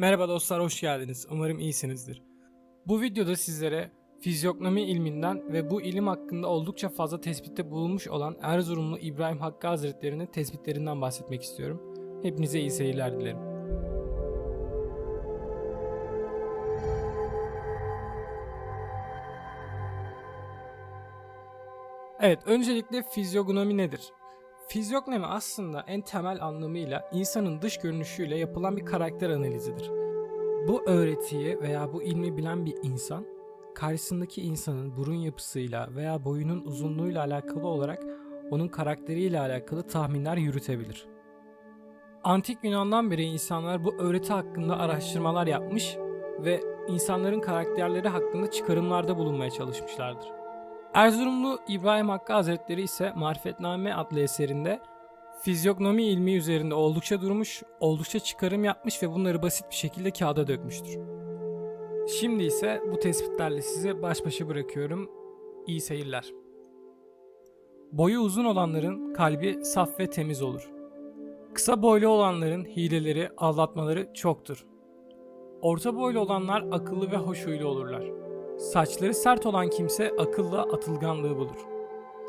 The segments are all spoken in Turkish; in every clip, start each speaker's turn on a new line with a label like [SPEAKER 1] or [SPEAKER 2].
[SPEAKER 1] Merhaba dostlar, hoş geldiniz. Umarım iyisinizdir. Bu videoda sizlere fizyognomi ilminden ve bu ilim hakkında oldukça fazla tespitte bulunmuş olan Erzurumlu İbrahim Hakkı Hazretleri'nin tespitlerinden bahsetmek istiyorum. Hepinize iyi seyirler dilerim. Evet, öncelikle fizyognomi nedir? Fizyognomi aslında en temel anlamıyla insanın dış görünüşüyle yapılan bir karakter analizidir. Bu öğretiyi veya bu ilmi bilen bir insan, karşısındaki insanın burun yapısıyla veya boyunun uzunluğuyla alakalı olarak onun karakteriyle alakalı tahminler yürütebilir. Antik Yunan'dan beri insanlar bu öğreti hakkında araştırmalar yapmış ve insanların karakterleri hakkında çıkarımlarda bulunmaya çalışmışlardır. Erzurumlu İbrahim Hakkı Hazretleri ise Marifetname adlı eserinde fizyognomi ilmi üzerinde oldukça durmuş, oldukça çıkarım yapmış ve bunları basit bir şekilde kağıda dökmüştür. Şimdi ise bu tespitlerle sizi baş başa bırakıyorum. İyi seyirler. Boyu uzun olanların kalbi saf ve temiz olur. Kısa boylu olanların hileleri, aldatmaları çoktur. Orta boylu olanlar akıllı ve hoş huylu olurlar. Saçları sert olan kimse akılla atılganlığı bulur.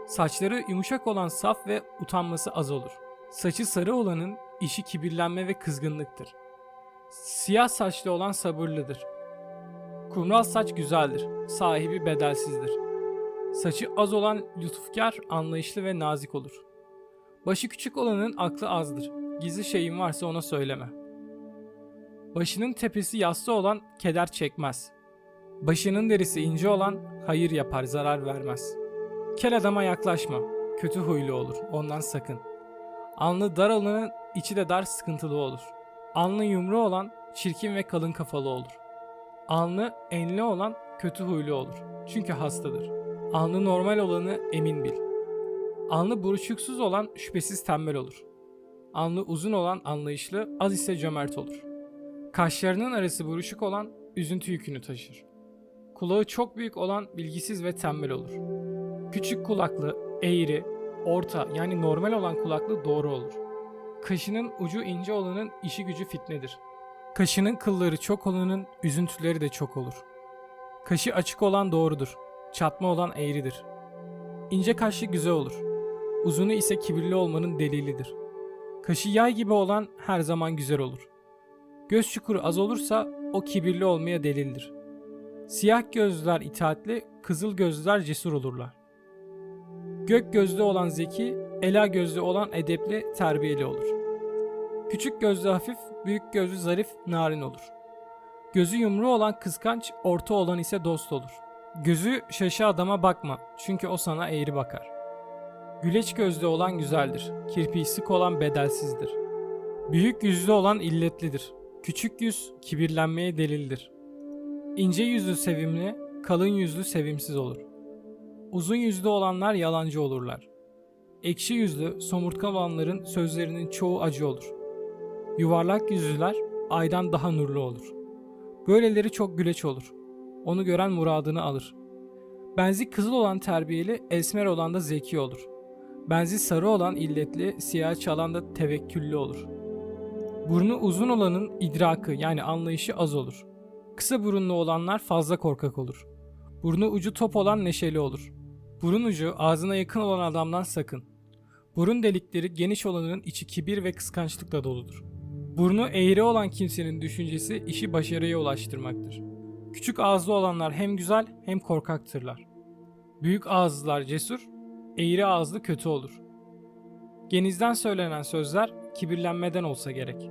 [SPEAKER 1] Saçları yumuşak olan saf ve utanması az olur. Saçı sarı olanın işi kibirlenme ve kızgınlıktır. Siyah saçlı olan sabırlıdır. Kumral saç güzeldir, sahibi bedelsizdir. Saçı az olan lütufkar, anlayışlı ve nazik olur. Başı küçük olanın aklı azdır. Gizli şeyin varsa ona söyleme. Başının tepesi yassı olan keder çekmez. Başının derisi ince olan hayır yapar, zarar vermez. Kel adama yaklaşma. Kötü huylu olur. Ondan sakın. Alnı dar olanın içi de dar sıkıntılı olur. Alnı yumru olan çirkin ve kalın kafalı olur. Alnı enli olan kötü huylu olur. Çünkü hastadır. Alnı normal olanı emin bil. Alnı buruşuksuz olan şüphesiz tembel olur. Alnı uzun olan anlayışlı, az ise cömert olur. Kaşlarının arası buruşuk olan üzüntü yükünü taşır. Kulağı çok büyük olan bilgisiz ve tembel olur. Küçük kulaklı, eğri, orta yani normal olan kulaklı doğru olur. Kaşının ucu ince olanın işi gücü fitnedir. Kaşının kılları çok olanın üzüntüleri de çok olur. Kaşı açık olan doğrudur. Çatma olan eğridir. İnce kaşlı güzel olur. Uzunu ise kibirli olmanın delilidir. Kaşı yay gibi olan her zaman güzel olur. Göz çukuru az olursa o kibirli olmaya delildir. Siyah gözlüler itaatli, kızıl gözlüler cesur olurlar. Gök gözlü olan zeki, ela gözlü olan edepli, terbiyeli olur. Küçük gözlü hafif, büyük gözlü zarif, narin olur. Gözü yumru olan kıskanç, orta olan ise dost olur. Gözü şaşı adama bakma, çünkü o sana eğri bakar. Güleç gözlü olan güzeldir, kirpiği sık olan bedelsizdir. Büyük yüzlü olan illetlidir. Küçük yüz kibirlenmeye delildir. İnce yüzlü sevimli, kalın yüzlü sevimsiz olur. Uzun yüzlü olanlar yalancı olurlar. Ekşi yüzlü, somurtkan olanların sözlerinin çoğu acı olur. Yuvarlak yüzlüler aydan daha nurlu olur. Böyleleri çok güleç olur. Onu gören muradını alır. Benzi kızıl olan terbiyeli, esmer olan da zeki olur. Benzi sarı olan illetli, siyah çalan da tevekküllü olur. Burnu uzun olanın idrakı yani anlayışı az olur. Kısa burunlu olanlar fazla korkak olur. Burnu ucu top olan neşeli olur. Burun ucu ağzına yakın olan adamdan sakın. Burun delikleri geniş olanın içi kibir ve kıskançlıkla doludur. Burnu eğri olan kimsenin düşüncesi işi başarıya ulaştırmaktır. Küçük ağızlı olanlar hem güzel hem korkaktırlar. Büyük ağızlılar cesur, eğri ağızlı kötü olur. Genizden söylenen sözler kibirlenmeden olsa gerek.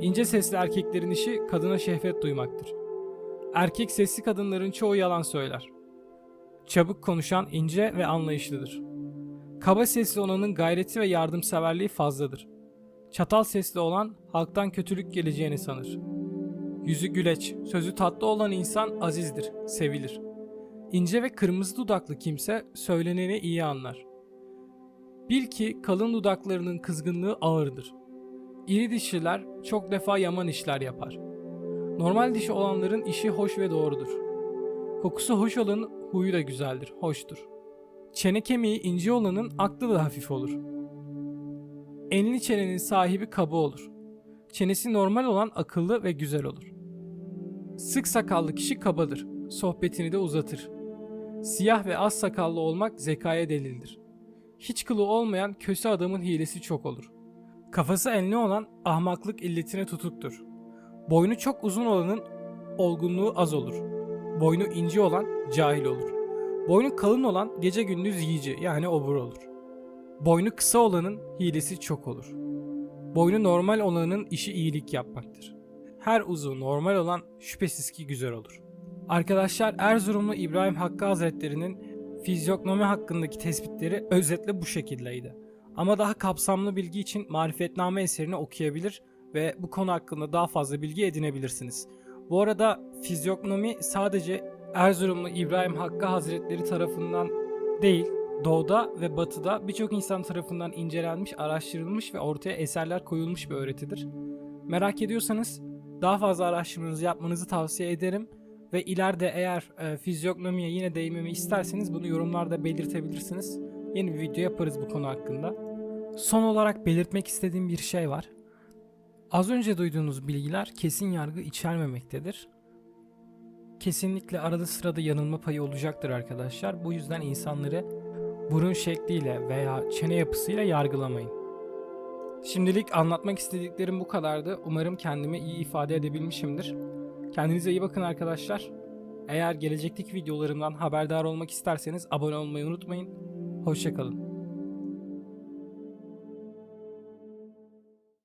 [SPEAKER 1] İnce sesli erkeklerin işi kadına şehvet duymaktır. Erkek sesli kadınların çoğu yalan söyler. Çabuk konuşan ince ve anlayışlıdır. Kaba sesli olanın gayreti ve yardımseverliği fazladır. Çatal sesli olan halktan kötülük geleceğini sanır. Yüzü güleç, sözü tatlı olan insan azizdir, sevilir. İnce ve kırmızı dudaklı kimse söyleneni iyi anlar. Bil ki kalın dudaklarının kızgınlığı ağırdır. İri dişliler çok defa yaman işler yapar. Normal dişi olanların işi hoş ve doğrudur. Kokusu hoş olanın huyu da güzeldir, hoştur. Çene kemiği ince olanın aklı da hafif olur. Enli çenenin sahibi kaba olur. çenesi normal olan akıllı ve güzel olur. Sık sakallı kişi kabadır, sohbetini de uzatır. Siyah ve az sakallı olmak zekaya delildir. Hiç kılı olmayan köse adamın hilesi çok olur. Kafası enli olan ahmaklık illetine tutuktur. Boynu çok uzun olanın olgunluğu az olur. Boynu ince olan cahil olur. Boynu kalın olan gece gündüz yiyici yani obur olur. Boynu kısa olanın hilesi çok olur. Boynu normal olanın işi iyilik yapmaktır. Her uzun normal olan şüphesiz ki güzel olur. Arkadaşlar Erzurumlu İbrahim Hakkı Hazretleri'nin fizyognomi hakkındaki tespitleri özetle bu şekildeydi. Ama daha kapsamlı bilgi için Marifetname eserini okuyabilir ve bu konu hakkında daha fazla bilgi edinebilirsiniz. Bu arada fizyognomi sadece Erzurumlu İbrahim Hakkı Hazretleri tarafından değil, doğuda ve batıda birçok insan tarafından incelenmiş, araştırılmış ve ortaya eserler koyulmuş bir öğretidir. Merak ediyorsanız daha fazla araştırmanızı yapmanızı tavsiye ederim ve ileride eğer e, fizyognomiye yine değinmemi isterseniz bunu yorumlarda belirtebilirsiniz. Yeni bir video yaparız bu konu hakkında. Son olarak belirtmek istediğim bir şey var. Az önce duyduğunuz bilgiler kesin yargı içermemektedir. Kesinlikle arada sırada yanılma payı olacaktır arkadaşlar. Bu yüzden insanları burun şekliyle veya çene yapısıyla yargılamayın. Şimdilik anlatmak istediklerim bu kadardı. Umarım kendimi iyi ifade edebilmişimdir. Kendinize iyi bakın arkadaşlar. Eğer gelecekteki videolarımdan haberdar olmak isterseniz abone olmayı unutmayın. Hoşçakalın.